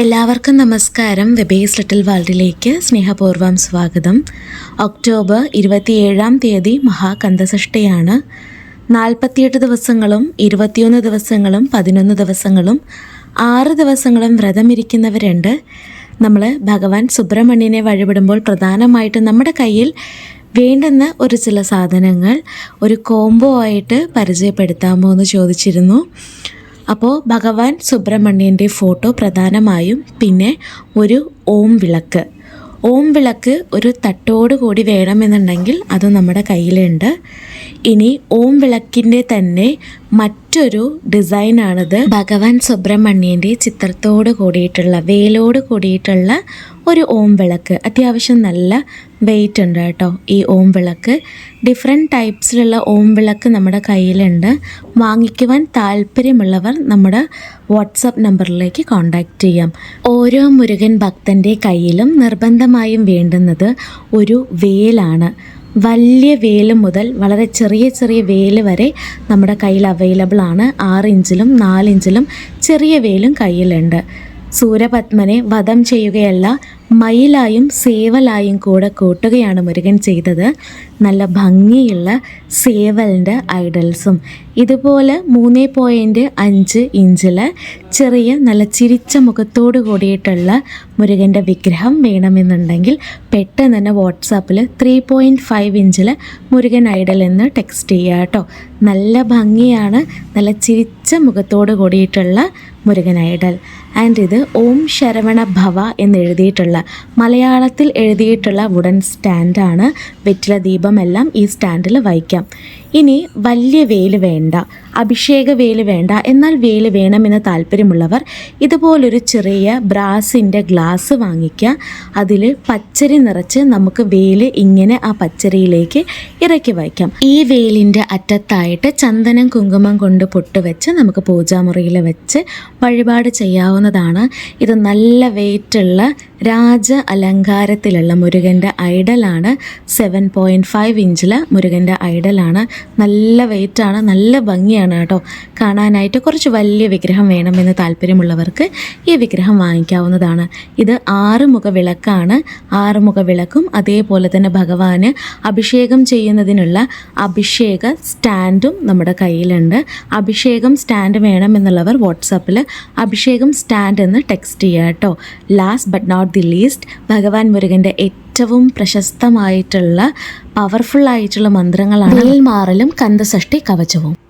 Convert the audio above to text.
എല്ലാവർക്കും നമസ്കാരം. വെബേസ് ലിറ്റിൽ വേൾഡിലേക്ക് സ്നേഹപൂർവം സ്വാഗതം. ഒക്ടോബർ ഇരുപത്തിയേഴാം തീയതി മഹാകന്ദസഷ്ടിയാണ് നാൽപ്പത്തിയെട്ട് ദിവസങ്ങളും ഇരുപത്തിയൊന്ന് ദിവസങ്ങളും പതിനൊന്ന് ദിവസങ്ങളും ആറ് ദിവസങ്ങളും വ്രതമിരിക്കുന്നവരുണ്ട്. നമ്മൾ ഭഗവാൻ സുബ്രഹ്മണ്യനെ വഴിപെടുമ്പോൾ പ്രധാനമായിട്ടും നമ്മുടെ കയ്യിൽ വേണ്ടുന്ന ഒരു ചില സാധനങ്ങൾ ഒരു കോംബോ ആയിട്ട് പരിചയപ്പെടുത്താമോ എന്ന് ചോദിച്ചിരുന്നു. അപ്പോൾ ഭഗവാൻ സുബ്രഹ്മണ്യന്റെ ഫോട്ടോ പ്രധാനമായും പിന്നെ ഒരു ഓം വിളക്ക്. ഓം വിളക്ക് ഒരു തട്ടോട് കൂടി വേണമെന്നുണ്ടെങ്കിൽ അത് നമ്മുടെ കയ്യിലുണ്ട്. ഇനി ഓം വിളക്കിന്റെ തന്നെ മറ്റൊരു ഡിസൈനാണിത് ഭഗവാൻ സുബ്രഹ്മണ്യന്റെ ചിത്രത്തോട് കൂടിയിട്ടുള്ള വേലോട് കൂടിയിട്ടുള്ള ഒരു ഓം വിളക്ക്. അത്യാവശ്യം നല്ല വെയിറ്റ് ഉണ്ട് കേട്ടോ ഈ ഓം വിളക്ക്. ഡിഫറെന്റ് ടൈപ്സിലുള്ള ഓം വിളക്ക് നമ്മുടെ കയ്യിലുണ്ട്. വാങ്ങിക്കുവാൻ താല്പര്യമുള്ളവർ നമ്മുടെ വാട്സപ്പ് നമ്പറിലേക്ക് കോൺടാക്റ്റ് ചെയ്യാം. ഓരോ മുരുകൻ ഭക്തന്റെ കയ്യിലും നിർബന്ധമായും വേണ്ടുന്നത് ഒരു വേലാണ്. വലിയ വേൽ മുതൽ വളരെ ചെറിയ ചെറിയ വേൽ വരെ നമ്മുടെ കയ്യിൽ അവൈലബിൾ ആണ്. ആറ് ഇഞ്ചിലും നാല് ഇഞ്ചിലും ചെറിയ വേലും കയ്യിലുണ്ട്. സൂര്യപത്മനെ വധം ചെയ്യുകയല്ല മയിലായും സേവലായും കൂടെ കൂട്ടുകയാണ് മുരുകൻ ചെയ്തത്. നല്ല ഭംഗിയുള്ള സേവലിന്റെ ഐഡൽസും. ഇതുപോലെ മൂന്ന് പോയിന്റ് അഞ്ച് ഇഞ്ചിൽ ചെറിയ നല്ല ചിരിച്ച മുഖത്തോട് കൂടിയിട്ടുള്ള മുരുകന്റെ വിഗ്രഹം വേണമെന്നുണ്ടെങ്കിൽ പെട്ടെന്ന് തന്നെ വാട്സാപ്പിൽ ത്രീ പോയിന്റ് ഫൈവ് ഇഞ്ചിൽ മുരുകൻ ഐഡൽ എന്ന് ടെക്സ്റ്റ് ചെയ്യുക കേട്ടോ. നല്ല ഭംഗിയാണ് നല്ല ചിരിച്ച മുഖത്തോട് കൂടിയിട്ടുള്ള മുരുകൻ ഐഡൽ. ആൻഡ് ഇത് ഓം ശരവണ ഭവ എന്ന് എഴുതിയിട്ടുള്ള മലയാളത്തിൽ എഴുതിയിട്ടുള്ള വുഡൻ സ്റ്റാൻഡാണ്. വെറ്റില ദീപമെല്ലാം ഈ സ്റ്റാൻഡിൽ വയ്ക്കാം. ഇനി വലിയ വേൽ വേണ്ട അഭിഷേക വേൽ വേണ്ട എന്നാൽ വേൽ വേണമെന്ന് താല്പര്യമുള്ളവർ ഇതുപോലൊരു ചെറിയ ബ്രാസിന്റെ ഗ്ലാസ് വാങ്ങിക്കുക. അതിൽ പച്ചരി നിറച്ച് നമുക്ക് വേൽ ഇങ്ങനെ ആ പച്ചരിയിലേക്ക് ഇറക്കി വയ്ക്കാം. ഈ വേലിന്റെ അറ്റത്തായിട്ട് ചന്ദനം കുങ്കുമം കൊണ്ട് പൊട്ട് വെച്ച് നമുക്ക് പൂജാമുറിയിൽ വെച്ച് വഴിപാട് ചെയ്യാവുന്നതാണ്. ഇത് നല്ല വെയിറ്റുള്ള രാജ അലങ്കാരത്തിലുള്ള മുരുകന്റെ ഐഡലാണ്. സെവൻ പോയിന്റ് ഫൈവ് ഇഞ്ചിൽ മുരുകന്റെ ഐഡലാണ്. നല്ല വെയിറ്റാണ് നല്ല ഭംഗിയാണ് കേട്ടോ. കാണാനായിട്ട് കുറച്ച് വലിയ വിഗ്രഹം വേണമെന്ന് താല്പര്യമുള്ളവർക്ക് ഈ വിഗ്രഹം വാങ്ങിക്കാവുന്നതാണ്. ഇത് ആറുമുഖ വിളക്കാണ്. ആറുമുഖ വിളക്കും അതേപോലെ തന്നെ ഭഗവാന് അഭിഷേകം ചെയ്യുന്നതിനുള്ള അഭിഷേക സ്റ്റാൻഡും നമ്മുടെ കയ്യിലുണ്ട്. അഭിഷേകം സ്റ്റാൻഡ് വേണമെന്നുള്ളവർ വാട്സാപ്പിൽ അഭിഷേകം സ്റ്റാൻഡ് എന്ന് ടെക്സ്റ്റ് ചെയ്യുക കേട്ടോ. Last but not the least ഭഗവാൻ മുരുകന്റെ ഏറ്റവും പ്രശസ്തമായിട്ടുള്ള പവർഫുൾ ആയിട്ടുള്ള മന്ത്രങ്ങളാണ് മാറലും കന്തസഷ്ടി കവചവും.